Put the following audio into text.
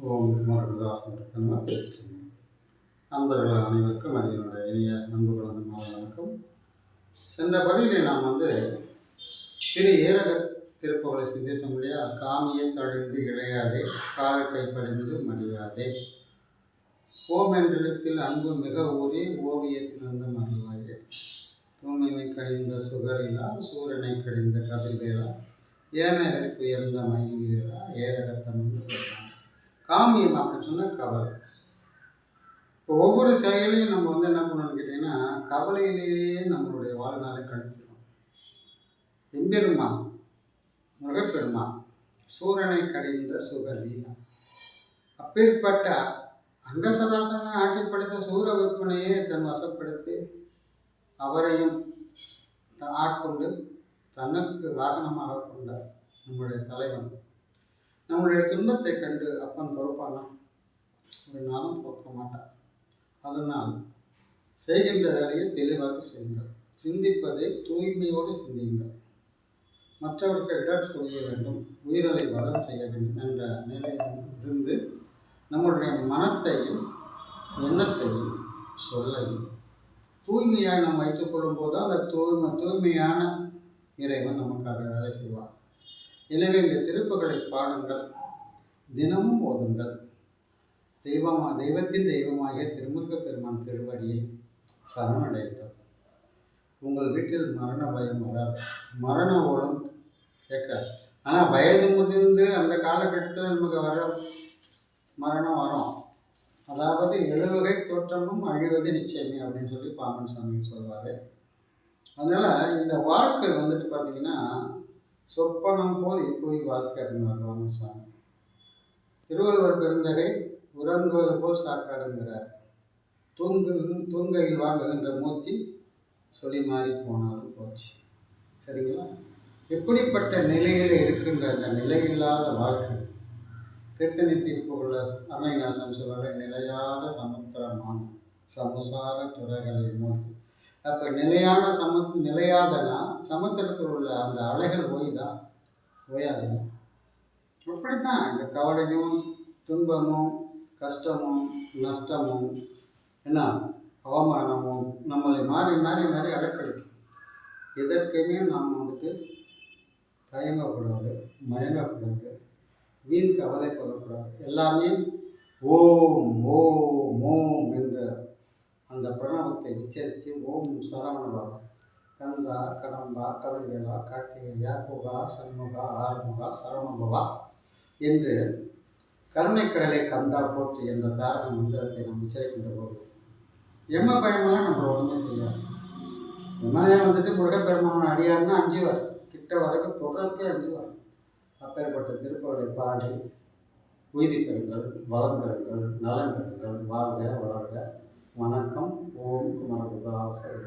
ஓம் குமாரகுருதாசன் நம்ம பேசிட்டு நண்பர்கள் அனைவருக்கும் அடியனுடைய இனிய நண்பு குழந்தை மாணவர்களுக்கும் சென்ற பதிவிலே நாம் வந்து திரு ஏரக திருப்பவளை சிந்தித்தோம் இல்லையா? காமியை தழிந்து இழையாதே கால கைப்படைந்து மடியாதே. ஓம் என்றிடத்தில் அன்பு மிக ஊறி ஓவியத்திலிருந்து மதுவாழி தூய்மை கடிந்த சுகரிலா சூரனை கடிந்த கதிர்வேலா ஏமே வைப்பு உயர்ந்த மயில் வீரா ஏரகத்தம் வந்து காமியம் அப்படின்னு சொன்னால் கவலை. இப்போ ஒவ்வொரு செயலையும் நம்ம வந்து என்ன பண்ணணும்னு கேட்டிங்கன்னா கவலையிலேயே நம்மளுடைய வாழ்நாளை கழிச்சிடும் எம்பெருமா முருகப்பெருமான் சூரனை கடிந்த சுகலீலா. அப்பேற்பட்ட அங்கசராசனை ஆட்டி படைத்த சூர விற்பனையே தன் வசப்படுத்தி அவரையும் ஆட்கொண்டு தனக்கு வாகனமாக கொண்ட நம்முடைய தலைவன் நம்முடைய துன்பத்தை கண்டு அப்பன் பொறுப்பானா ஒரு நாளும் பொறுக்க மாட்டான். அதனால் செய்கின்ற வேலையை தெளிவாக செய்யுங்கள். சிந்திப்பதை தூய்மையோடு சிந்தியுங்கள். மற்றவருக்கு இடர் சொல்ல வேண்டும் உயிரலை வதம் செய்ய வேண்டும் என்ற நிலையில் இருந்து நம்முடைய மனத்தையும் எண்ணத்தையும் சொல்லையும் தூய்மையாக நாம் வைத்துக்கொள்ளும் போது அந்த தூய்மை தூய்மையான இறைவன் நமக்காக வேலை செய்வார் எனவே இந்த திருப்புகளை பாடுங்கள். தினமும் ஓதுங்கள். தெய்வமா தெய்வத்தின் தெய்வமாகிய திருமுருக பெருமான் திருவடியை சரணடைங்கள் உங்கள் வீட்டில் மரண பயம் வராது. மரண ஓலம் கேட்காது. ஆனால் வயது முதிர்ந்து அந்த காலகட்டத்தில் நமக்கு வர மரணம் வரும். அதாவது எழுவகை தோற்றமும் அழிவது நிச்சயமே அப்படின்னு சொல்லி பாமன் சாமி சொல்வார். அதனால் இந்த வாழ்க்கை வந்துட்டு பார்த்தீங்கன்னா சொப்பனம் போல் இப்போய் வாழ்க்கை அப்படின்னார் சாமி. திருவள்ளுவர் பெருந்தகை உறங்குவது போல் சாக்காடுங்கிறார். தூங்கு தூங்கையில் வாங்குகின்ற மூர்த்தி சொல்லி மாறி போனாலும் போச்சு. சரிங்களா? எப்படிப்பட்ட நிலையில் இருக்கின்ற அந்த நிலையில்லாத வாழ்க்கை? திருத்தணி தீர்ப்புள்ள அருணைநாசம் சொல்கிற நிலையாத சமுத்திரமான சமுசார துறைகளில் மூழ்கி அப்போ நிலையான சமத்து நிலையாதனா சமுத்திரத்தில் உள்ள அந்த அலைகள் ஓய்தா ஓயாதுங்க அப்படித்தான் இந்த கவலையும் துன்பமும் கஷ்டமும் நஷ்டமும் என்ன அவமானமும் நம்மளை மாறி மாறி மாறி அடக்கடிக்கும் எதற்குமே நாம் வந்துட்டு தயங்கக்கூடாது மயங்கக்கூடாது வீண் கவலைப்படக்கூடாது எல்லாமே ஓம் ஓம் ஓம் என்ற அந்த பிரணவத்தை உச்சரித்து ஓம் சரவணபா கந்தா கடம்பா கதவேலா கார்த்திகேயா புகா சண்முகா ஆறுமுகா சரவணபவா என்று கருணைக்கடலை கந்தா போற்று என்ற தாரக மந்திரத்தை நாம் உச்சரிக்கின்ற போது எம்ம பயமெல்லாம் நம்ம ஒன்றுமே செய்யாது. எம்மனையே வந்துட்டு முருகப்பெருமான் அடியார்னா அஞ்சுவார். கிட்ட வரைக்கும் தொடர்க்கே அஞ்சுவார். அப்பேற்பட்ட திருப்பவரை பாடி உய்தி பெறுங்கள் வளம் பெறுங்கள் நலம் பெறுங்கள் வாழ்க வளர்க வணக்கம். ஓம் குமரகுதாசர்